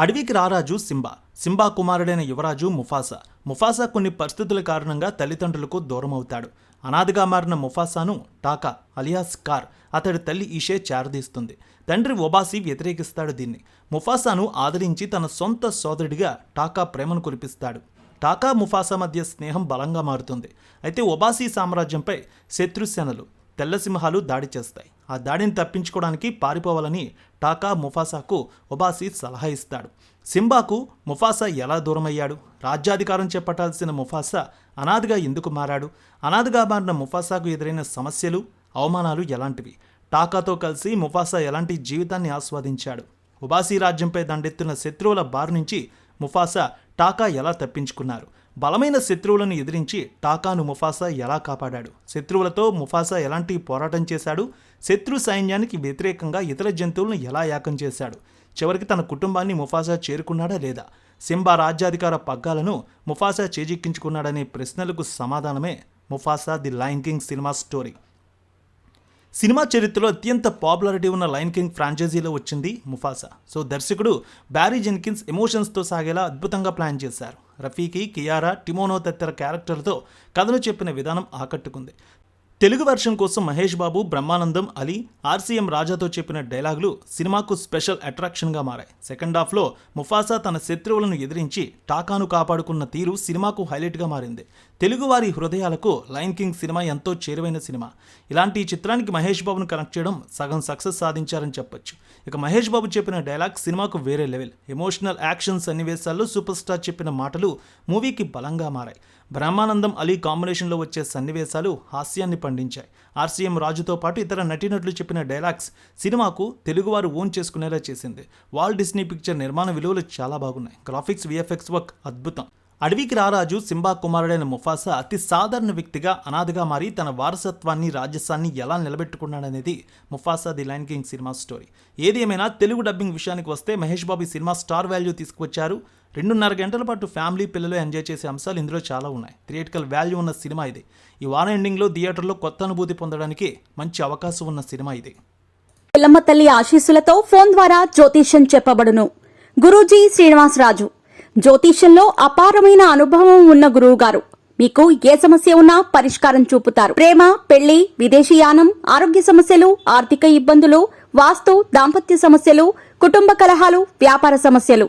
అడవికి రారాజు Simba. Simba కుమారుడైన యువరాజు ముఫాసా. ముఫాసా కొన్ని పరిస్థితుల కారణంగా తల్లిదండ్రులకు దూరం అవుతాడు అనాథగా మారిన ముఫాసాను టాకా అలియాస్ కార్ అతడి తల్లి ఈషే చేరదీస్తుంది. తండ్రి ఒబాసి వ్యతిరేకిస్తాడు దీన్ని. ముఫాసాను ఆదరించి తన సొంత సోదరుడిగా టాకా ప్రేమను కురిపిస్తాడు. టాకా ముఫాసా మధ్య స్నేహం బలంగా మారుతుంది. అయితే ఒబాసీ సామ్రాజ్యంపై శత్రుసేనలు తెల్ల సింహాలు దాడి చేస్తాయి. ఆ దాడిని తప్పించుకోవడానికి పారిపోవాలని టాకా ముఫాసాకు ఒబాసి సలహా ఇస్తాడు. సింబాకు ముఫాసా ఎలా దూరమయ్యాడు? రాజ్యాధికారం చేపట్టాల్సిన ముఫాసా అనాథగా ఎందుకు మారాడు? అనాథగా మారిన ముఫాసాకు ఎదురైన సమస్యలు అవమానాలు ఎలాంటివి? టాకాతో కలిసి ముఫాసా ఎలాంటి జీవితాన్ని ఆస్వాదించాడు? ఉబాసీ రాజ్యంపై దండెత్తున్న శత్రువుల బారు నుంచి ముఫాసా టాకా ఎలా తప్పించుకున్నారు? బలమైన శత్రువులను ఎదిరించి టాకాను ముఫాసా ఎలా కాపాడాడు? శత్రువులతో ముఫాసా ఎలాంటి పోరాటం చేశాడు? శత్రు సైన్యానికి వ్యతిరేకంగా ఇతర జంతువులను ఎలా యాకం చేశాడు? చివరికి తన కుటుంబాన్ని ముఫాసా చేరుకున్నాడా లేదా? సింబా రాజ్యాధికార పగ్గాలను ముఫాసా చేజిక్కించుకున్నాడనే ప్రశ్నలకు సమాధానమే Mufasa the lion king cinema story. Cinema చరిత్రలో అత్యంత పాపులారిటీ ఉన్న లైన్ కింగ్ ఫ్రాంచైజీలో వచ్చింది ముఫాసా. సో దర్శకుడు బ్యారీ జెన్కిన్స్ ఎమోషన్స్తో సాగేలా అద్భుతంగా ప్లాన్ చేశారు. రఫీకి కియారా టిమోనో తదితర క్యారెక్టర్లతో కథను చెప్పిన విధానం ఆకట్టుకుంది. తెలుగు వెర్షన్ కోసం మహేష్ బాబు బ్రహ్మానందం అలీ ఆర్సీఎం రాజాతో చెప్పిన డైలాగులు సినిమాకు స్పెషల్ అట్రాక్షన్గా మారాయి. సెకండ్ హాఫ్లో ముఫాసా తన శత్రువులను ఎదిరించి టాకాను కాపాడుకున్న తీరు సినిమాకు హైలైట్గా మారింది. తెలుగువారి హృదయాలకు లైన్ కింగ్ సినిమా ఎంతో చేరువైన సినిమా. ఇలాంటి ఈ చిత్రానికి మహేష్ బాబును కనెక్ట్ చేయడం సగం సక్సెస్ సాధించారని చెప్పొచ్చు. ఇక మహేష్ బాబు చెప్పిన డైలాగ్ సినిమాకు వేరే లెవెల్. ఎమోషనల్ యాక్షన్ సన్నివేశాల్లో సూపర్ స్టార్ చెప్పిన మాటలు మూవీకి బలంగా మారాయి. బ్రహ్మానందం అలీ కాంబినేషన్లో వచ్చే సన్నివేశాలు హాస్యాన్ని పండించాయి. ఆర్సీఎం రాజుతో పాటు ఇతర నటీనటులు చెప్పిన డైలాగ్స్ సినిమాకు తెలుగువారు ఓన్ చేసుకునేలా చేసింది. వాల్ డిస్నీ పిక్చర్ నిర్మాణ విలువలు చాలా బాగున్నాయి. గ్రాఫిక్స్ విఎఫ్ఎక్స్ వర్క్ అద్భుతం. అడవికి రారాజు సింబా కుమారుడైన ముఫాసా అతి సాధారణ వ్యక్తిగా అనాథగా మారి తన వారసత్వాన్ని రాజస్వాన్ని ఎలా నిలబెట్టుకున్నాడనేది Mufasa the lion king cinema story. ఏది ఏమైనా తెలుగు డబ్బింగ్ విషయానికి వస్తే Mahesh Babu cinema star value తీసుకువచ్చారు. రెండున్నర గంటల పాటు ఫ్యామిలీ పిల్లలు ఎంజాయ్ చేసే అంశాలు ఇందులో చాలా ఉన్నాయి. థియేటికల్ వాల్యూ ఉన్న సినిమా ఇది. ఈ వారం ఎండింగ్లో థియేటర్లో కొత్త అనుభూతి పొందడానికి మంచి అవకాశం ఉన్న సినిమా ఇది. పిల్లమ్మ తల్లి ఆశీస్సులతో ఫోన్ ద్వారా జ్యోతిష్యం చెప్పబడును. గురూజీ శ్రీనివాసరాజు. జ్యోతిష్యంలో అపారమైన అనుభవం ఉన్న గురువు గారు మీకు ఏ సమస్య ఉన్నా పరిష్కారం చూపుతారు. ప్రేమ పెళ్ళి విదేశీయానం ఆరోగ్య సమస్యలు ఆర్థిక ఇబ్బందులు వాస్తు దాంపత్య సమస్యలు కుటుంబ కలహాలు వ్యాపార సమస్యలు.